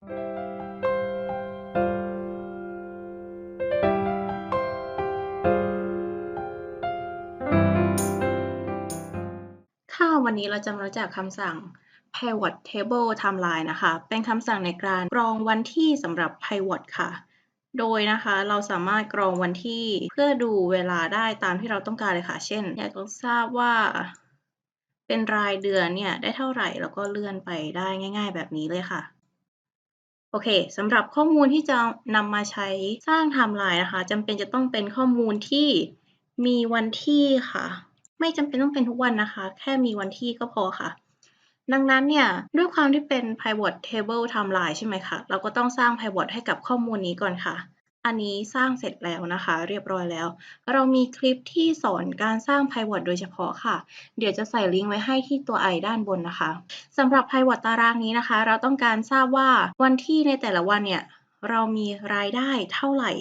ค่ะวันนี้เราจะมารู้จักคำสั่ง pivot table timeline นะคะ เป็นคำสั่งในการกรองวันที่สำหรับ pivot ค่ะ โดยนะคะเราสามารถกรองวันที่เพื่อดูเวลาได้ตามที่เราต้องการเลยค่ะ เช่น อยากจะทราบว่าเป็นรายเดือนเนี่ยได้เท่าไหร่แล้วก็เลื่อนไปได้ง่าย ๆ แบบนี้เลยค่ะ โอเคสำหรับข้อมูลที่จะนำมาใช้สร้างไทม์ไลน์นะคะจำเป็นจะต้องเป็นข้อมูลที่มีวันที่ค่ะ ไม่จำเป็นต้องเป็นทุกวันนะคะ แค่มีวันที่ก็พอค่ะ ดังนั้นเนี่ยด้วยความที่เป็น pivot table timeline ใช่ไหมคะ เราก็ต้องสร้าง pivot ให้กับข้อมูลนี้ก่อนค่ะ อันนี้สร้างเสร็จแล้วนะคะ เรียบร้อยแล้ว เรามีคลิปที่สอนการสร้าง pivot โดยเฉพาะค่ะ เดี๋ยวจะใส่ลิงก์ไว้ให้ที่ตัว i ด้านบนนะคะสำหรับ pivot ตารางนี้นะคะ เราต้องการทราบว่าวันที่ในแต่ละวันเนี่ยเรามีรายได้เท่าไหร่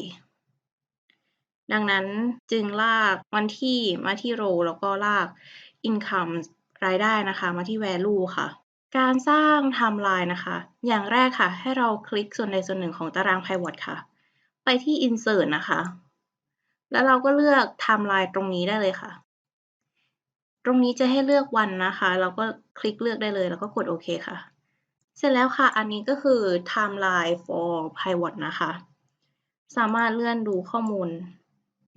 ดังนั้นจึงลากวันที่มาที่ row แล้วก็ลาก income รายได้นะคะมาที่ value ค่ะการสร้าง timeline นะคะ อย่างแรกค่ะ ให้เราคลิกส่วนใดส่วนหนึ่งของตาราง pivot ค่ะ ไปที่ insert นะคะ แล้วเราก็เลือก timeline ตรงนี้ได้เลยค่ะ ตรงนี้จะให้เลือกวันนะคะ เราก็คลิกเลือกได้เลย แล้วก็กดโอเคค่ะ เสร็จแล้วค่ะ อันนี้ก็คือ timeline for pivot นะคะ สามารถเลื่อนดูข้อมูล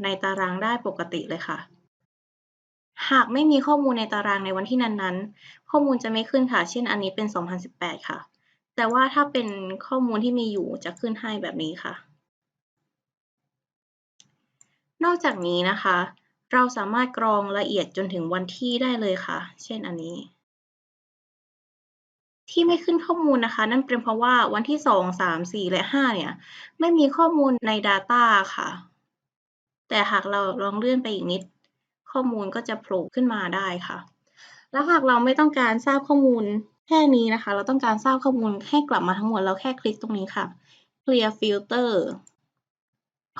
ในตารางได้ปกติเลยค่ะ หากไม่มีข้อมูลในตารางในวันที่นั้นๆ ข้อมูลจะไม่ขึ้นค่ะ เช่น อันนี้เป็น 2018 ค่ะ แต่ว่าถ้าเป็นข้อมูลที่มีอยู่จะขึ้นให้แบบนี้ค่ะ นอกจากนี้นะคะ เราสามารถกรองละเอียดจนถึงวันที่ได้เลยค่ะ เช่นอันนี้ ที่ไม่ขึ้นข้อมูลนะคะ นั่นเป็นเพราะว่าวันที่ 2 3 4 และ 5 เนี่ย ไม่มีข้อมูลใน Data ค่ะ แต่หากเราลองเลื่อนไปอีกนิด ข้อมูลก็จะโผล่ขึ้นมาได้ค่ะ แล้วหากเราไม่ต้องการทราบข้อมูลแค่นี้นะคะ เราต้องการทราบข้อมูลให้กลับมาทั้งหมด เราแค่คลิกตรงนี้ค่ะ clear filter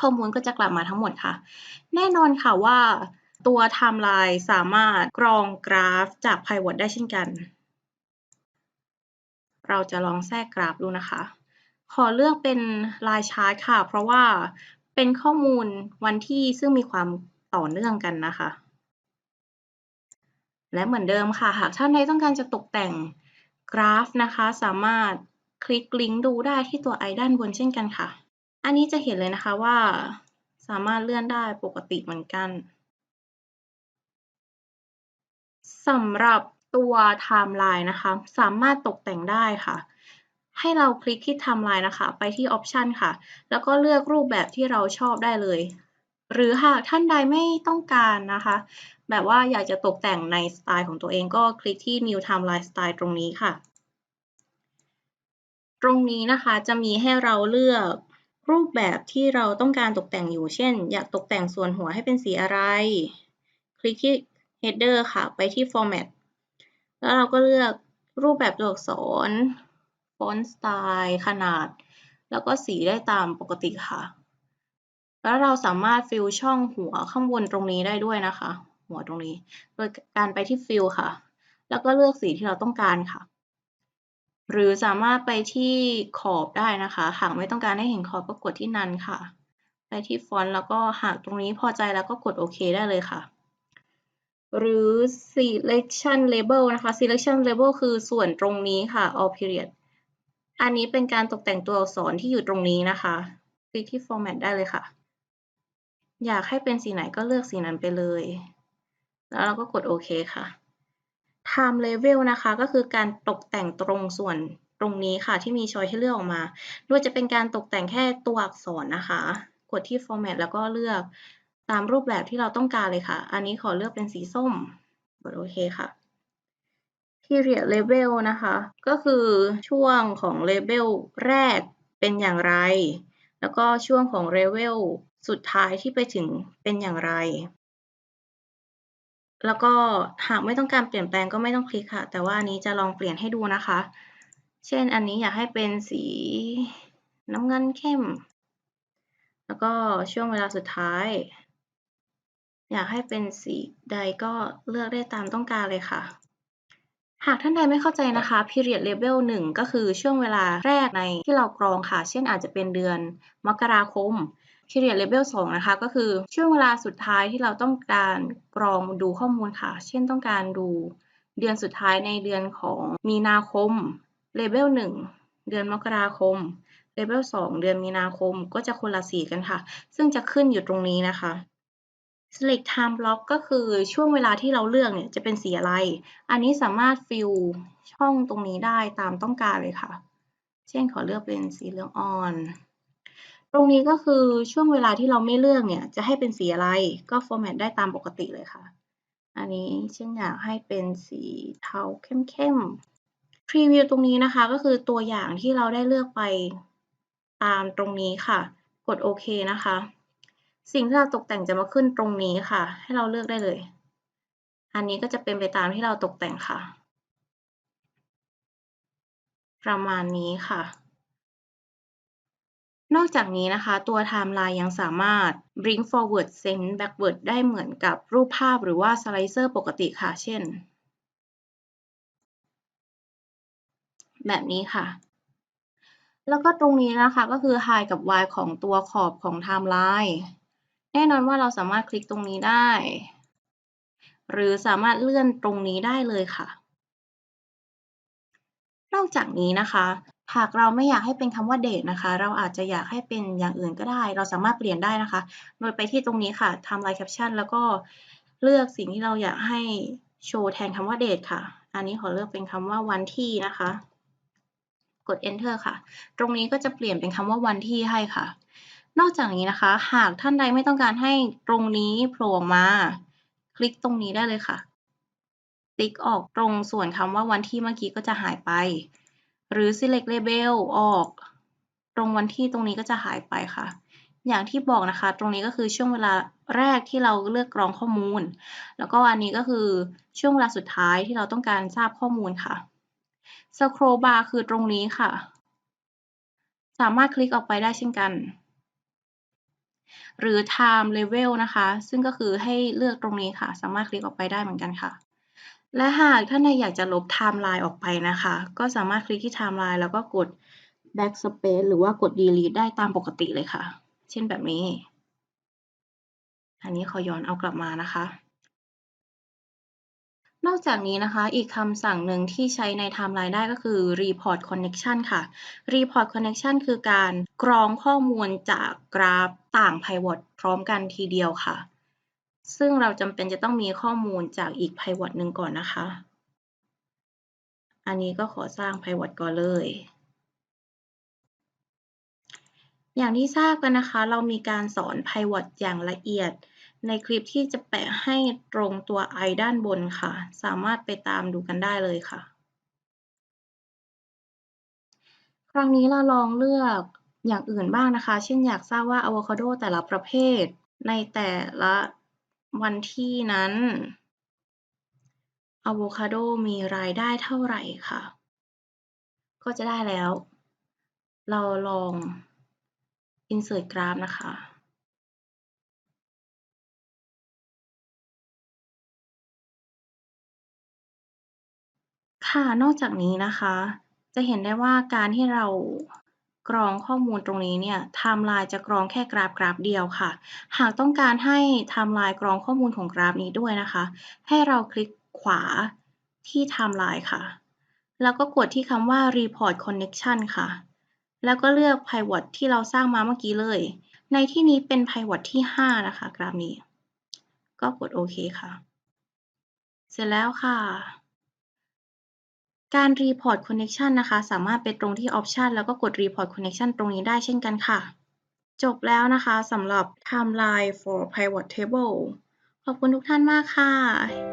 ข้อมูลก็จะกลับมาทั้งหมดค่ะ แน่นอนค่ะว่าตัว timeline สามารถกรองกราฟจาก pivot ได้เช่นกัน เราจะลองแทรกกราฟดูนะคะ ขอเลือกเป็นลายชาร์ตค่ะ เพราะว่าเป็นข้อมูลวันที่ซึ่งมีความต่อเนื่องกันนะคะ และเหมือนเดิมค่ะ หากท่านใดต้องการจะตกแต่งกราฟนะคะ สามารถคลิกลิงก์ดูได้ที่ตัว i ด้านบนเช่นกันค่ะ อันนี้จะเห็นเลยนะคะว่าสามารถเลื่อนได้ปกติเหมือนกันสำหรับตัว timeline นะคะ สามารถตกแต่งได้ค่ะ ให้เราคลิกที่ timeline นะคะ ไปที่ option ค่ะ แล้วก็เลือกรูปแบบที่เราชอบได้เลย หรือหากท่านใดไม่ต้องการนะคะ แบบว่าอยากจะตกแต่งในสไตล์ของตัวเองก็คลิกที่ new timeline style ตรงนี้ค่ะ ตรงนี้นะคะจะมีให้เราเลือก รูปแบบที่เราต้องการตกแต่งอยู่ เช่น อยากตกแต่งส่วนหัวให้เป็นสีอะไร คลิกที่ header ค่ะ ไปที่ format แล้วเราก็เลือกรูปแบบตัวอักษร font style ขนาด แล้วก็สีได้ตามปกติค่ะ แล้วเราสามารถฟิลช่องหัวข้างบนตรงนี้ได้ด้วยนะคะ หัวตรงนี้ โดยการไปที่ฟิลค่ะ แล้วก็เลือกสีที่เราต้องการค่ะ หรือสามารถไปที่ขอบได้นะคะ หากไม่ต้องการให้เห็นขอบก็กดที่นันค่ะ ไปที่ฟอนต์แล้วก็หากตรงนี้พอใจแล้วก็กดโอเคได้เลยค่ะ หรือ selection label นะคะ selection label คือส่วนตรงนี้ค่ะ all period อันนี้เป็นการตกแต่งตัวอักษรที่อยู่ตรงนี้นะคะ คลิกที่ format ได้เลยค่ะ อยากให้เป็นสีไหนก็เลือกสีนั้นไปเลย แล้วเราก็กดโอเคค่ะ time level นะคะ ก็คือการตกแต่งตรงส่วนตรงนี้ค่ะ ที่มีช้อยให้เลือกออกมาโดยจะเป็นการตกแต่งแค่ตัวอักษรนะคะ กดที่ format แล้วก็เลือกตามรูปแบบที่เราต้องการเลยค่ะ อันนี้ขอเลือกเป็นสีส้มกดโอเคค่ะ period level นะคะ ก็คือช่วงของ level แรกเป็นอย่างไร แล้วก็ช่วงของ level สุดท้ายที่ไปถึงเป็นอย่างไร แล้วก็หากไม่ต้องการเปลี่ยนแปลงก็ไม่ต้องคลิกค่ะ แต่ว่าอันนี้จะลองเปลี่ยนให้ดูนะคะ เช่นอันนี้อยากให้เป็นสีน้ำเงินเข้ม แล้วก็ช่วงเวลาสุดท้าย อยากให้เป็นสีใดก็เลือกได้ตามต้องการเลยค่ะหากท่านใดไม่เข้าใจนะคะ period label 1 ก็คือช่วงเวลาแรกในที่เรากรองค่ะ เช่นอาจจะเป็นเดือนมกราคม period label 2 นะคะ ก็คือช่วงเวลาสุดท้ายที่เราต้องการกรองดูข้อมูลค่ะ เช่นต้องการดูเดือนสุดท้ายในเดือนของมีนาคม label 1 เดือนมกราคม label 2 เดือนมีนาคมก็จะคนละสีกันค่ะ ซึ่งจะขึ้นอยู่ตรงนี้นะคะ select time block ก็คือช่วงเวลาที่เราเลือกเนี่ยจะเป็นสีอะไร อันนี้สามารถฟิลช่องตรงนี้ได้ตามต้องการเลยค่ะ เช่นขอเลือกเป็นสีเหลืองอ่อน ตรงนี้ก็คือช่วงเวลาที่เราไม่เลือกเนี่ย จะให้เป็นสีอะไรก็ format ได้ตามปกติเลยค่ะ อันนี้เช่นอยากให้เป็นสีเทาเข้มๆ preview ตรงนี้นะคะ ก็คือตัวอย่างที่เราได้เลือกไปตามตรงนี้ค่ะ กดโอเคนะคะ สิ่งที่เราตกแต่งจะมาขึ้นตรงนี้ค่ะ ให้เราเลือกได้เลย อันนี้ก็จะเป็นไปตามที่เราตกแต่งค่ะ ประมาณนี้ค่ะ นอกจากนี้นะคะ ตัวไทม์ไลน์ยังสามารถ bring forward send backward ได้เหมือนกับรูปภาพหรือว่าสไลเซอร์ปกติค่ะ เช่น แบบนี้ค่ะ แล้วก็ตรงนี้นะคะก็คือ high กับ y ของตัวขอบของไทม์ไลน์แน่นอนว่าเราสามารถคลิกตรงนี้ได้ หรือสามารถเลื่อนตรงนี้ได้เลยค่ะ นอกจากนี้นะคะ หากเราไม่อยากให้เป็นคำว่าเดทนะคะ เราอาจจะอยากให้เป็นอย่างอื่นก็ได้ เราสามารถเปลี่ยนได้นะคะ โดยไปที่ตรงนี้ค่ะทำไลายแคปชั่นแล้วก็เลือกสิ่งที่เราอยากให้โชว์แทนคำว่าเดทค่ะ อันนี้ขอเลือกเป็นคำว่าวันที่นะคะ กด enter ค่ะ ตรงนี้ก็จะเปลี่ยนเป็นคำว่าวันที่ให้ค่ะ นอกจากนี้นะคะ หากท่านใดไม่ต้องการให้ตรงนี้โผล่มา คลิกตรงนี้ได้เลยค่ะ ติ๊กออกตรงส่วนคำว่าวันที่เมื่อกี้ก็จะหายไป หรือ select label ออก ตรงวันที่ตรงนี้ก็จะหายไปค่ะ อย่างที่บอกนะคะ ตรงนี้ก็คือช่วงเวลาแรกที่เราเลือกกรองข้อมูล แล้วก็อันนี้ก็คือช่วงเวลาสุดท้ายที่เราต้องการทราบข้อมูลค่ะ scroll bar คือตรงนี้ค่ะ สามารถคลิกออกไปได้เช่นกัน หรือ time level นะคะ ซึ่งก็คือให้เลือกตรงนี้ค่ะ สามารถคลิกออกไปได้เหมือนกันค่ะ และหากท่านใดอยากจะลบ timeline ออกไปนะคะ ก็สามารถคลิกที่ timeline แล้วก็กด backspace หรือว่ากด delete ได้ตามปกติเลยค่ะ เช่นแบบนี้ อันนี้ขอย้อนเอากลับมานะคะ นอกจากนี้นะคะ อีกคำสั่งหนึ่งที่ใช้ในไทม์ไลน์ได้ก็คือ report connection ค่ะ report connection คือการกรองข้อมูลจากกราฟต่าง pivot พร้อมกันทีเดียวค่ะ ซึ่งเราจำเป็นจะต้องมีข้อมูลจากอีก pivot หนึ่งก่อนนะคะ อันนี้ก็ขอสร้าง pivot ก่อนเลย อย่างที่ทราบกันนะคะ เรามีการสอน pivot อย่างละเอียด ในคลิปที่จะแปะให้ตรงตัว i ด้านบนค่ะ สามารถไปตามดูกันได้เลยค่ะ ครั้งนี้เราลองเลือกอย่างอื่นบ้างนะคะ เช่นอยากทราบว่าอะโวคาโดแต่ละประเภทในแต่ละ วันที่นั้นอะโวคาโดมีรายได้เท่าไหร่ค่ะ ก็จะได้แล้ว เราลอง insert graph นะคะ ค่ะ นอกจากนี้นะคะ จะเห็นได้ว่าการที่เรา กรองข้อมูลตรงนี้เนี่ยไทม์ไลน์จะกรองแค่กราฟกราฟเดียวค่ะ หากต้องการให้ไทม์ไลน์กรองข้อมูลของกราฟนี้ด้วยนะคะ ให้เราคลิกขวาที่ไทม์ไลน์ค่ะ แล้วก็กดที่คำว่า report connection ค่ะ แล้วก็เลือก pivot ที่เราสร้างมาเมื่อกี้เลย ในที่นี้เป็น pivot ที่ 5 นะคะ กราฟนี้ ก็กดโอเคค่ะ เสร็จแล้วค่ะ การ Report Connection นะคะ สามารถไปตรงที่ Option แล้วก็กด Report Connection ตรงนี้ได้เช่นกันค่ะ จบแล้วนะคะสำหรับ Timeline for Pivot Table ขอบคุณทุกท่านมากค่ะ